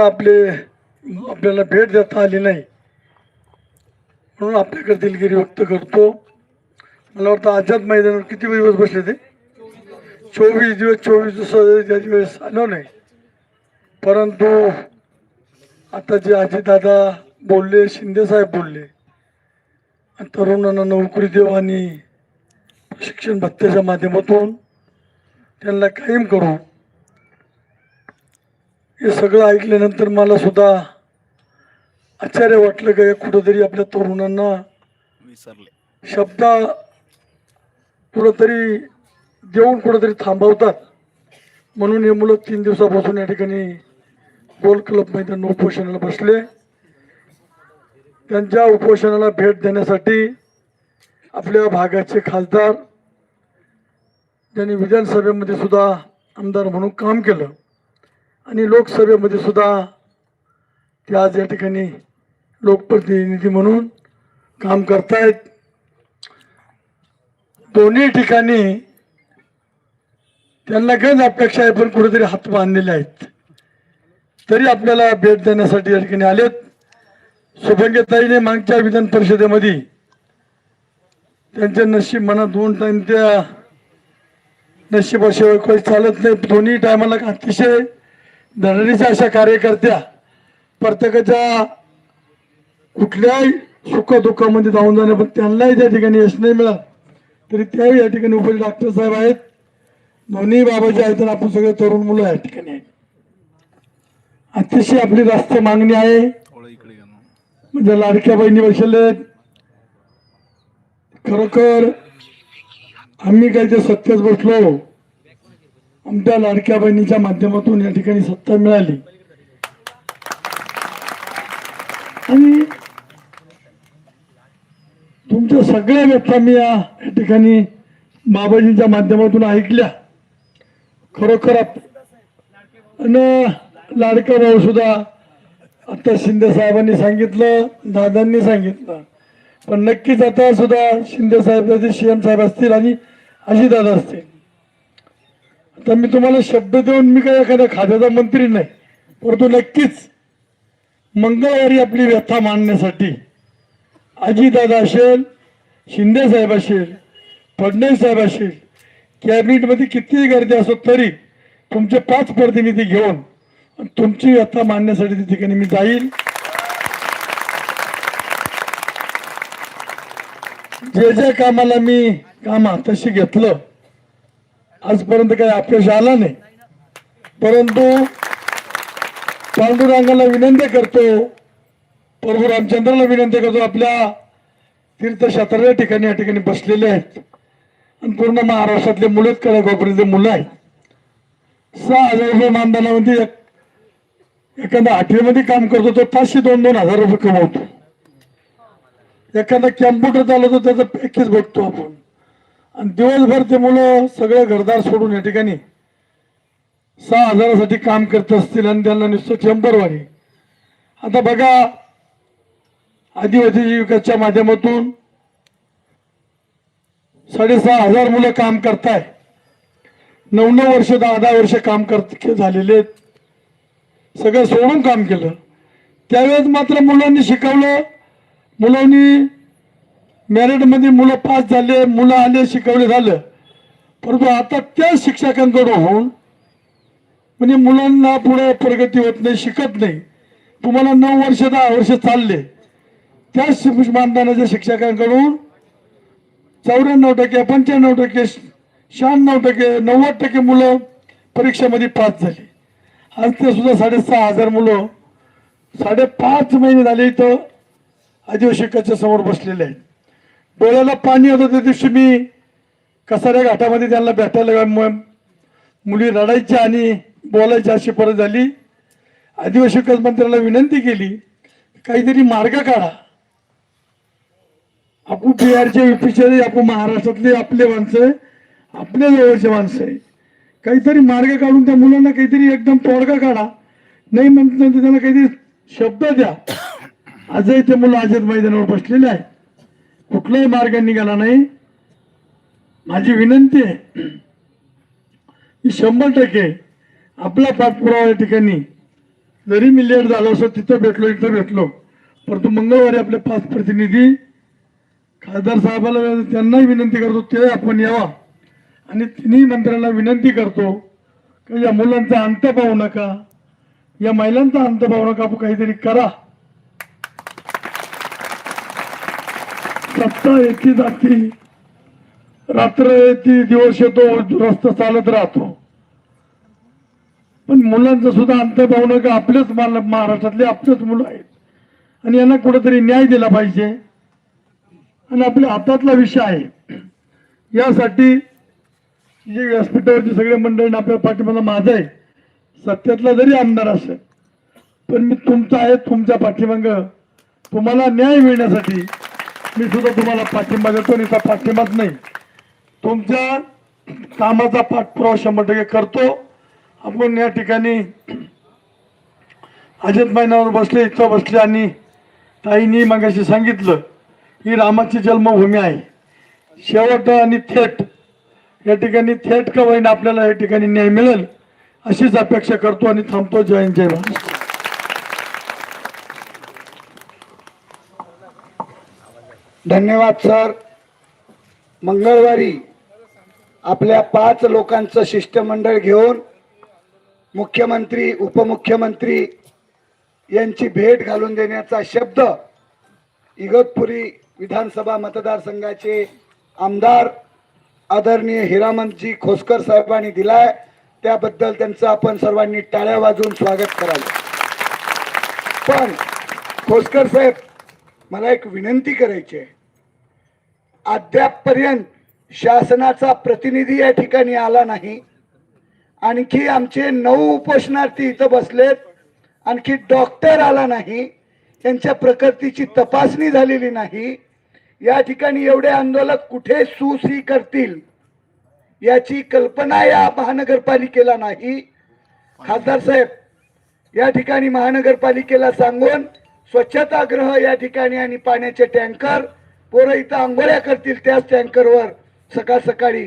आपले आपल्याला भेट देता आली नाही. म्हणून आपल्याकडे दिलगिरी व्यक्त करतो. मला वाटतं आझाद मैदानावर किती दिवस बसले ते? चोवीस दिवस चोवीस दिवस त्या दिवस आलो नाही. परंतु आता जे आजीदादा बोलले शिंदेसाहेब बोलले आणि तरुणांना नोकरी देऊ आणि शिक्षण भत्त्याच्या माध्यमातून त्यांना कायम करू हे सगळं ऐकल्यानंतर मला सुद्धा आश्चर्य वाटलं का कुठंतरी आपल्या तरुणांना विसरले. शब्द कुठंतरी देऊन कुठंतरी थांबवतात. म्हणून हे मुलं तीन दिवसापासून या ठिकाणी गोल क्लब मैदान उपोषणाला बसले. त्यांच्या उपोषणाला भेट देण्यासाठी आपल्या भागाचे खासदार ज्यांनी विधानसभेमध्ये सुद्धा आमदार म्हणून काम केलं. आणि लोकसभेमध्ये सुद्धा ते आज या ठिकाणी लोकप्रतिनिधी म्हणून काम करतायत. दोन्ही ठिकाणी त्यांना गंज अपेक्षा आहे पण कुठेतरी हात बांधलेले आहेत. तरी आपल्याला भेट देण्यासाठी या ठिकाणी आलेत. शुभंगताईने मागच्या विधान परिषदेमध्ये त्यांच्या नशीब मनात दोन टाईम त्या नशिबाशिवाय काही चालत नाही. दोन्ही टायमाला अतिशय धरणीच्या अशा कार्यकर्त्या प्रत्येकाच्या कुठल्याही सुख दुःखामध्ये जाऊन जाणं पण त्यांनाही त्या ठिकाणी यश नाही मिळालं तरी त्याही या ठिकाणी उपस्थित डॉक्टर साहेब आहेत. दोन्ही बाबाचे आहेत आणि आपण सगळे तरुण मुलं या ठिकाणी आहेत. अतिशय आपली जास्त मागणी आहे. म्हणजे लाडक्या बहिणी बसले खरोखर आम्ही काही ते सत्तेत बसलो आमच्या लाडक्या बहिणीच्या माध्यमातून या ठिकाणी सत्ता मिळाली. आणि तुमच्या सगळ्या व्यथा मी या ठिकाणी बाबाजींच्या माध्यमातून ऐकल्या. खरोखर न आणि लाडका भाऊ सुद्धा आता शिंदे साहेबांनी सांगितलं दादांनी सांगितलं. पण नक्कीच आता सुद्धा शिंदे साहेब सीएम साहेब असतील आणि अजितदादा असतील तर मी तुम्हाला शब्द देऊन मी काय एखाद्या खाद्याचा मंत्री नाही. परंतु नक्कीच मंगळवारी आपली व्यथा मांडण्यासाठी अजितदादा असेल शिंदे साहेब असेल फडणवीस साहेब असेल कॅबिनेटमध्ये कितीही गर्दी असो तरी तुमचे पाच प्रतिनिधी घेऊन तुमची व्यथा मांडण्यासाठी त्या ठिकाणी मी जाईल. जे जे कामाला मी काम हाताशी घेतलं आजपर्यंत काही अपयश आला नाही. परंतु पांडुरंगाला विनंती करतो प्रभू रामचंद्राला विनंती करतो आपल्या तीर्थक्षेत्राच्या ठिकाणी या ठिकाणी बसलेले आहेत. आणि पूर्ण महाराष्ट्रातले मुलं कळकोपरीचे मुलं आहेत. सहा हजार रुपये मानधनामध्ये एक एखादा आठवीमध्ये काम करतो तो पाचशे दोन दोन हजार रुपये कमवतो. एखादा कॅम्प्युटर चालवतो त्याचं पॅकेज बघतो आपण. आणि दिवसभर ते मुलं सगळे घरदार सोडून या ठिकाणी सहा हजारासाठी काम करत असतील आणि त्यांना नुसतं शंभरवारी आता बघा आदिवासी जीविकाच्या माध्यमातून साडेसहा हजार मुलं काम करताय. नऊ नऊ वर्ष दहा दहा वर्ष काम करत झालेले आहेत. सगळं सोडून काम केलं. त्यावेळेस मात्र मुलांनी शिकवलं. मुलांनी मेरिटमध्ये मुलं पास झाले मुलं आले शिकवले झालं. परंतु आता त्या शिक्षकांकडून म्हणजे मुलांना पुढे प्रगती होत नाही शिकत नाही. तुम्हाला नऊ वर्ष दहा वर्ष चालले. त्या शि- मानधनाच्या शिक्षकांकडून चौऱ्याण्णव टक्के पंच्याण्णव टक्के शहाण्णव टक्के नव्वद टक्के मुलं परीक्षेमध्ये पास झाली. आज ते सुद्धा साडेसहा हजार मुलं साडेपाच महिने झाले इथं आदिवासिकाच्या समोर बसलेले आहेत. डोळ्याला पाणी होतं त्या दिवशी मी कसाऱ्या घाटामध्ये त्यांना भेटायला मुली रडायच्या आणि बोलायच्या अशी परत झाली. आदिवासी विकास मंत्र्याला विनंती केली काहीतरी मार्ग काढा. आपण बिहारचे युपीचे आपण महाराष्ट्रातले आपले माणसं आहे, आपल्या जवळचे माणसं आहे. काहीतरी मार्ग काढून त्या मुलांना काहीतरी एकदम तोडगा काढा. नाही म्हणत तर त्यांना काहीतरी शब्द द्या. आजही ते मुलं आझाद मैदानावर बसलेले आहेत. कुठलाही मार्ग निघाला नाही. माझी विनंती आहे की शंभर टक्के आपला पाठपुरावा या ठिकाणी जरी मी लेट झालो असं तिथं भेटलो इथं भेटलो परंतु मंगळवारी आपले पाच प्रतिनिधी खासदार साहेबाला त्यांनाही विनंती करतो ते आपण यावा. आणि तिन्ही मंत्र्यांना विनंती करतो की या मुलांचा अंत पाहू नका या महिलांचा अंत पाहू नका आपण काहीतरी करा. सत्ता येते जाती. रात्र येते दिवस येतो रस्ता चालत राहतो. पण मुलांचं सुद्धा अंत पाहू नका आपलेच माल महाराष्ट्रातले आपलेच मुलं आहेत. आणि यांना कुठेतरी न्याय दिला पाहिजे. आणि आपल्या हातातला विषय आहे. यासाठी जे व्यासपीठावरचे सगळे मंडळी आपल्या पाठीमागा माझं आहे. सत्यातला जरी आमदार असेल पण मी तुमचा आहे तुमच्या पाठीमाग. तुम्हाला न्याय मिळण्यासाठी मी सुद्धा तुम्हाला पाठिंबा देतो आणि त्या पाठिंबाच नाही. तुमच्या कामाचा पाठपुरावा शंभर टक्के करतो. आपण या ठिकाणी अजित महिन्यावर बसले इथं बसले आणि ताईंनी मगाशी सांगितलं ही रामाची जन्मभूमी आहे. शेवट आणि थेट या ठिकाणी थेट का होईना आपल्याला या ठिकाणी न्याय मिळेल अशीच अपेक्षा करतो आणि थांबतो. जय जय महाराष्ट्र धन्यवाद सर. मंगळवारी आपल्या पाच लोकांचं शिष्टमंडळ घेऊन मुख्यमंत्री उपमुख्यमंत्री यांची भेट घालून देण्याचा शब्द इगतपुरी विधानसभा मतदारसंघाचे आमदार आदरणीय हिरामनजी खोसकर साहेबांनी दिलाय. त्याबद्दल त्यांचं आपण सर्वांनी टाळ्या वाजवून स्वागत करावं पण खोसकर साहेब मला एक विनंती करायची आहे. अद्यापपर्यंत शासनाचा प्रतिनिधी या ठिकाणी आला नाही. आणखी आमचे नऊ उपोषणार्थी इथं बसलेत. आणखी डॉक्टर आला नाही. त्यांच्या प्रकृतीची तपासणी झालेली नाही. या ठिकाणी एवढे आंदोलक कुठे सुसी करतील याची कल्पना या महानगरपालिकेला नाही. खासदार साहेब या ठिकाणी महानगरपालिकेला सांगून स्वच्छतागृह या ठिकाणी आणि पाण्याचे टँकर. पोरं इथं आंघोळ्या करतील त्याच टँकरवर. सकाळ सकाळी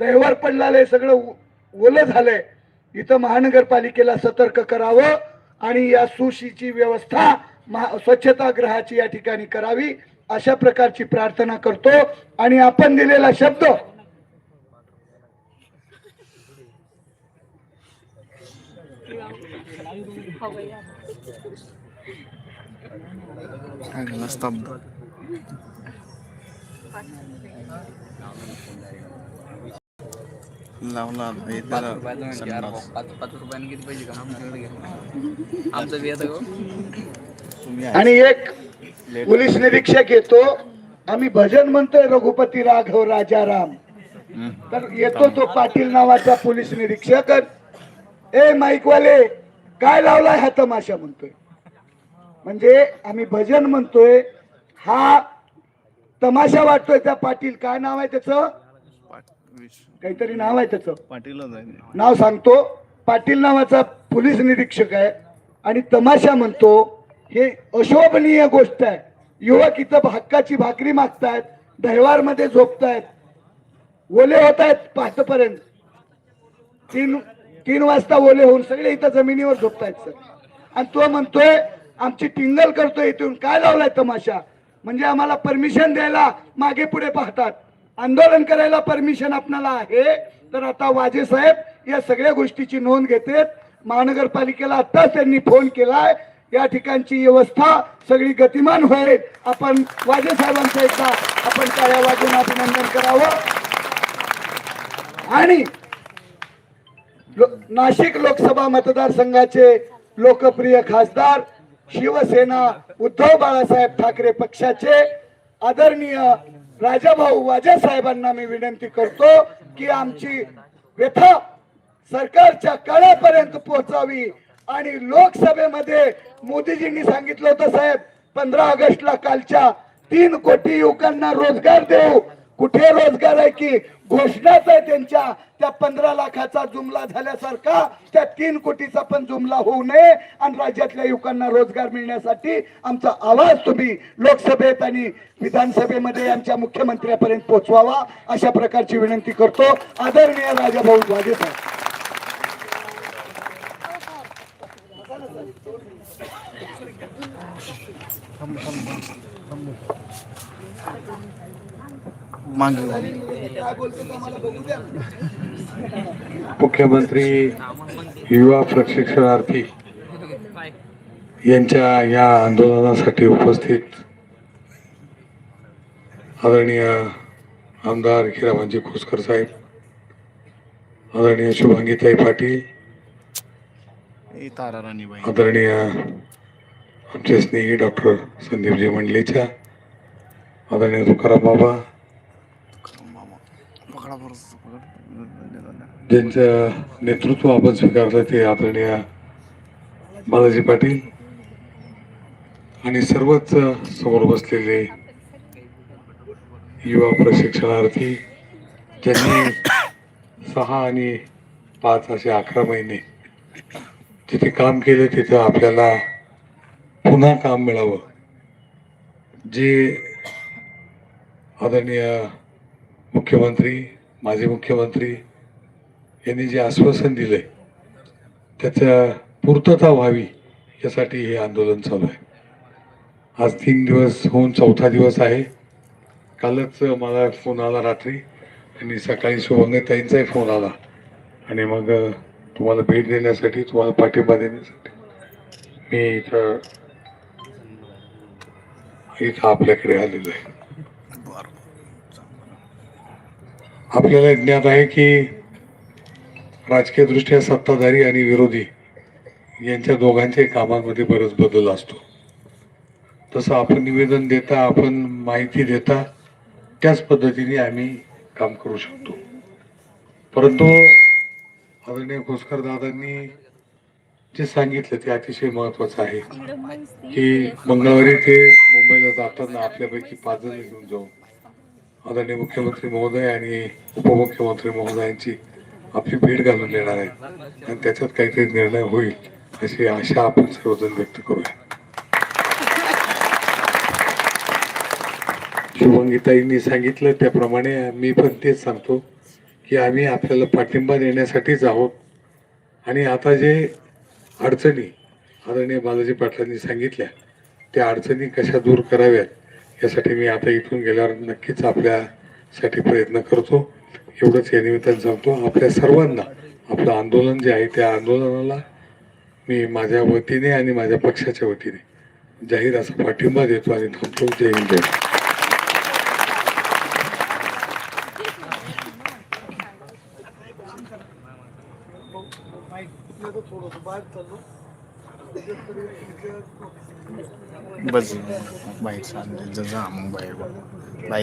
दैवर आहे सगळं उ- ओलं झालंय. इथं महानगरपालिकेला सतर्क करावं आणि या सुशीची व्यवस्था महा स्वच्छतागृहाची या ठिकाणी करावी अशा प्रकारची प्रार्थना करतो आणि आपण दिलेला शब्द. हो काय झालं स्तब्ध लावला हे पाच त्याला रुपयाचं म्हणजे यार संडास. पाच पाच रुपयाने किती पैसे का आमच्याकडे घे आमचं बी येतं आणि एक पोलीस निरीक्षक येतो आम्ही भजन म्हणतोय रघुपती राघव राजाराम हम्म. तर येतो तो पाटील नावाचा पोलीस निरीक्षक ए माईकवाले काय लावलाय हा तमाशा म्हणतोय? म्हणजे आम्ही भजन म्हणतोय हा तमाशा वाटतोय त्या पाटील. काय नाव आहे त्याचं? काहीतरी नाव आहे त्याचं. पाटील नाव सांगतो. पाटील नावाचा पोलीस निरीक्षक आहे आणि तमाशा म्हणतो. हे अशोभनीय गोष्ट आहे. युवक इथं हक्काची भाकरी मागतायत दहवारमध्ये झोपतायत ओले होत आहेत पहाटपर्यंत तीन तीन वाजता ओले होऊन सगळे इथं जमिनीवर झोपतायत सर. आणि तो म्हणतोय आमची टिंगल करतोय इथून. काय लावलाय तमाशा? म्हणजे आम्हाला परमिशन द्यायला मागे पुढे पाहतात. आंदोलन करायला परमिशन आपणाला आहे. तर आता वाजे साहेब या सगळ्या गोष्टीची नोंद घेतेत. महानगरपालिकेला आताच त्यांनी फोन केलाय. या ठिकाणची व्यवस्था सगळी गतिमान होईल. आपण वाजे साहेबांचा एकदा आपण टाळ्या वाजून अभिनंदन करावं. आणि लो- नाशिक लोकसभा मतदारसंघाचे लोकप्रिय खासदार शिवसेना उद्धव बाळासाहेब ठाकरे पक्षाचे आदरणीय राजाभाऊ वाजे साहेबांना मी विनंती करतो की आमची व्यथा सरकारच्या कळ्यापर्यंत पोहोचावी. आणि लोकसभेमध्ये मोदीजींनी सांगितलं होतं साहेब पंधरा ऑगस्टला कालच्या तीन कोटी युवकांना रोजगार देऊ. कुठे रोजगार आहे की घोषणाच आहे त्यांच्या? त्या पंधरा लाखाचा जुमला झाल्यासारखा त्या तीन कोटीचा पण जुमला होऊ नये. आणि राज्यातल्या युवकांना रोजगार मिळण्यासाठी आमचा आवाज तुम्ही लोकसभेत आणि विधानसभेमध्ये आमच्या मुख्यमंत्र्यापर्यंत पोहोचवावा अशा प्रकारची विनंती करतो. आदरणीय राजाभाऊ वाजे साहेब. मागे मुख्यमंत्री युवा प्रशिक्षणार्थी यांच्या या आंदोलनासाठी उपस्थित आदरणीय आमदार हिराबांजी खोसकर साहेब आदरणीय शुभांगीताई पाटील आदरणीय आमचे स्नेही डॉक्टर संदीपजी मंडलेच्या आदरणीय तुकाराम बाबा ज्यांचं नेतृत्व आपण स्वीकारलं ते आदरणीय बालाजी पाटील आणि सर्वच समोर बसलेले युवा प्रशिक्षणार्थी ज्यांनी सहा आणि पाच असे अकरा महिने जिथे काम केले तिथं आपल्याला पुन्हा काम मिळावं. जे आदरणीय मुख्यमंत्री माजी मुख्यमंत्री यांनी जे आश्वासन दिलंय त्याच्या पूर्तता व्हावी यासाठी हे आंदोलन चालू आहे. आज तीन दिवस होऊन चौथा दिवस आहे. कालच मला फोन आला रात्री आणि सकाळी शुभंगताईंचाही फोन आला. आणि मग तुम्हाला भेट देण्यासाठी तुम्हाला पाठिंबा देण्यासाठी मी इथं इथं आपल्याकडे आलेलो आहे. आपल्याला ज्ञात आहे की राजकीयदृष्ट्या सत्ताधारी आणि विरोधी यांच्या दोघांच्याही कामांमध्ये बरंच बदल असतो. तसं आपण निवेदन देता आपण माहिती देता त्याच पद्धतीने आम्ही काम करू शकतो. परंतु आदरणीय घोषकर दादांनी जे सांगितलं ते अतिशय महत्वाचं आहे की मंगळवारी ते मुंबईला जाताना आपल्यापैकी पाच जण घेऊन जाऊ. आदरणीय मुख्यमंत्री महोदय आणि उपमुख्यमंत्री महोदयांची आपली भेट घालून देणार आहे. आणि त्याच्यात काहीतरी निर्णय होईल अशी आशा आपण सर्वजण व्यक्त करूया. शुभंगीताईंनी सांगितलं त्याप्रमाणे मी पण तेच सांगतो की आम्ही आपल्याला पाठिंबा देण्यासाठीच आहोत. आणि आता जे अडचणी आदरणीय बालाजी पाटलांनी सांगितल्या त्या अडचणी कशा दूर कराव्यात? यासाठी मी आता इथून गेल्यावर नक्कीच आपल्यासाठी प्रयत्न करतो. एवढंच या निमित्तानं सांगतो. आपल्या सर्वांना आपलं आंदोलन जे आहे त्या आंदोलनाला मी माझ्या वतीने आणि माझ्या पक्षाच्या वतीने जाहीर असा पाठिंबा देतो आणि थांबतो. जय हिंद. बस बाहेर चालले. जा मग बाहेर